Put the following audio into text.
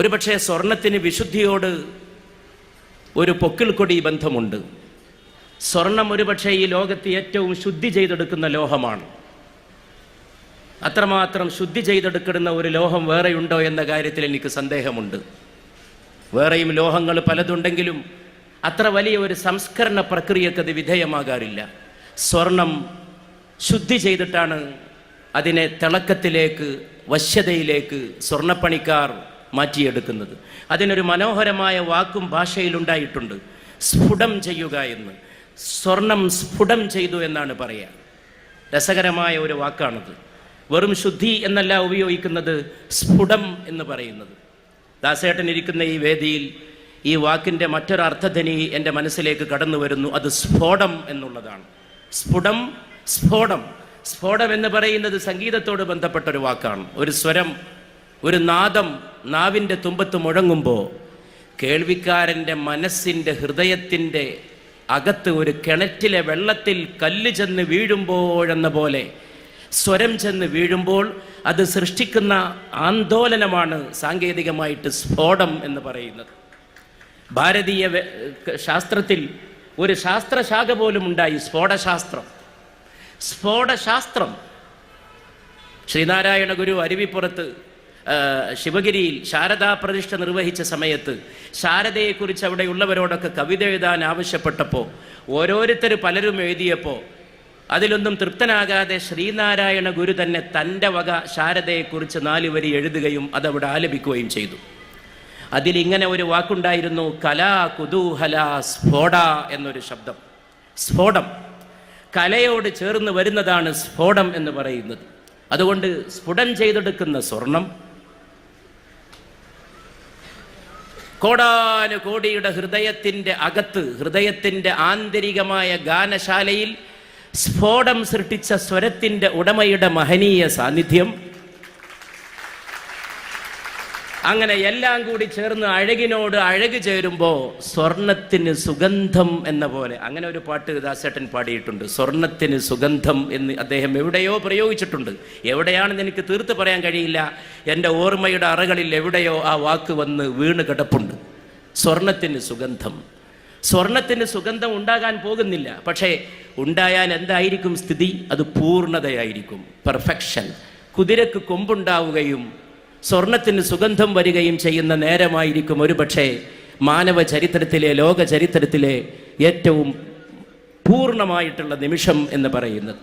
ഒരുപക്ഷെ സ്വർണത്തിന് വിശുദ്ധിയോട് ഒരു പൊക്കിൾക്കൊടി ബന്ധമുണ്ട്. സ്വർണം ഒരുപക്ഷെ ഈ ലോകത്ത് ഏറ്റവും ശുദ്ധി ചെയ്തെടുക്കുന്ന ലോഹമാണ്. അത്രമാത്രം ശുദ്ധി ചെയ്തെടുക്കുന്ന ഒരു ലോഹം വേറെയുണ്ടോ എന്ന കാര്യത്തിൽ എനിക്ക് സന്ദേഹമുണ്ട്. വേറെയും ലോഹങ്ങൾ പലതുണ്ടെങ്കിലും അത്ര വലിയ ഒരു സംസ്കരണ പ്രക്രിയക്ക് അത് വിധേയമാകാറില്ല. സ്വർണം ശുദ്ധി ചെയ്തിട്ടാണ് അതിനെ തിളക്കത്തിലേക്ക് വശ്യതയിലേക്ക് സ്വർണപ്പണിക്കാർ മാറ്റിയെടുക്കുന്നത്. അതിനൊരു മനോഹരമായ വാക്കും ഭാഷയിലുണ്ടായിട്ടുണ്ട് സ്ഫുടം ചെയ്യുക എന്ന്. സ്വർണം സ്ഫുടം ചെയ്തു എന്നാണ് പറയുക രസകരമായ ഒരു വാക്കാണത്. വെറും ശുദ്ധി എന്നല്ല ഉപയോഗിക്കുന്നത് സ്ഫുടം എന്ന് പറയുന്നത്. ദാസേട്ടൻ ഇരിക്കുന്ന ഈ വേദിയിൽ ഈ വാക്കിന്റെ മറ്റൊരർത്ഥധനി എന്റെ മനസ്സിലേക്ക് കടന്നു വരുന്നു. അത് സ്ഫോടം എന്നുള്ളതാണ്. സ്ഫുടം സ്ഫോടം. സ്ഫോടം എന്ന് പറയുന്നത് സംഗീതത്തോട് ബന്ധപ്പെട്ട ഒരു വാക്കാണ്. ഒരു സ്വരം ഒരു നാദം നാവിന്റെ തുമ്പത്ത് മുഴങ്ങുമ്പോൾ കേൾവിക്കാരന്റെ മനസ്സിന്റെ ഹൃദയത്തിന്റെ അകത്ത് ഒരു കിണറ്റിലെ വെള്ളത്തിൽ കല്ല് ചെന്ന് വീഴുമ്പോഴെന്ന പോലെ സ്വരം ചെന്ന് വീഴുമ്പോൾ അത് സൃഷ്ടിക്കുന്ന ആന്തോലനമാണ് സാങ്കേതികമായിട്ട് സ്ഫോടം എന്ന് പറയുന്നത്. ഭാരതീയ ശാസ്ത്രത്തിൽ ഒരു ശാസ്ത്രശാഖ പോലും ഉണ്ടായി സ്ഫോടശാസ്ത്രം. സ്ഫോടശാസ്ത്രം. ശ്രീനാരായണ ഗുരു അരുവിപ്പുറത്ത് ശിവഗിരിയിൽ ശാരദാ പ്രതിഷ്ഠ നിർവഹിച്ച സമയത്ത് ശാരദയെക്കുറിച്ച് അവിടെയുള്ളവരോടൊക്കെ കവിത എഴുതാൻ ആവശ്യപ്പെട്ടപ്പോൾ ഓരോരുത്തർ പലരും എഴുതിയപ്പോൾ അതിലൊന്നും തൃപ്തനാകാതെ ശ്രീനാരായണ ഗുരു തന്നെ തന്റെ വക ശാരദയെക്കുറിച്ച് നാല് വരി എഴുതുകയും അതവിടെ ആലപിക്കുകയും ചെയ്തു. അതിലിങ്ങനെ ഒരു വാക്കുണ്ടായിരുന്നു കലാ കുതൂഹല സ്ഫോട എന്നൊരു ശബ്ദം. സ്ഫോടം. കലയോട് ചേർന്ന് വരുന്നതാണ് സ്ഫോടം എന്ന് പറയുന്നത്. അതുകൊണ്ട് സ്ഫുടം ചെയ്തെടുക്കുന്ന സ്വർണം കോടാനു കോടിയുടെ ഹൃദയത്തിന്റെ അകത്ത് ഹൃദയത്തിന്റെ ആന്തരികമായ ഗാനശാലയിൽ സ്ഫോടം സൃഷ്ടിച്ച സ്വരത്തിന്റെ ഉടമയുടെ മഹനീയ സാന്നിധ്യം അങ്ങനെ എല്ലാം കൂടി ചേർന്ന് അഴകിനോട് അഴക് ചേരുമ്പോൾ സ്വർണത്തിന് സുഗന്ധം എന്ന പോലെ. അങ്ങനെ ഒരു പാട്ട് ദാസേട്ടൻ പാടിയിട്ടുണ്ട്. സ്വർണത്തിന് സുഗന്ധം എന്ന് അദ്ദേഹം എവിടെയോ പ്രയോഗിച്ചിട്ടുണ്ട്. എവിടെയാണെന്ന് എനിക്ക് തീർത്ത് പറയാൻ കഴിയില്ല. എന്റെ ഓർമ്മയുടെ അറകളിൽ എവിടെയോ ആ വാക്ക് വന്ന് വീണ് കിടപ്പുണ്ട്. സ്വർണത്തിന് സുഗന്ധം. സ്വർണത്തിന് സുഗന്ധം ഉണ്ടാകാൻ പോകുന്നില്ല. പക്ഷേ ഉണ്ടായാൽ എന്തായിരിക്കും സ്ഥിതി? അത് പൂർണതയായിരിക്കും. പെർഫെക്ഷൻ കുതിരക്ക് കൊമ്പുണ്ടാവുകയും സ്വർണത്തിന് സുഗന്ധം വരികയും ചെയ്യുന്ന നേരമായിരിക്കും ഒരുപക്ഷെ മാനവ ചരിത്രത്തിലെ ലോക ചരിത്രത്തിലെ ഏറ്റവും പൂർണമായിട്ടുള്ള നിമിഷം എന്ന് പറയുന്നത്.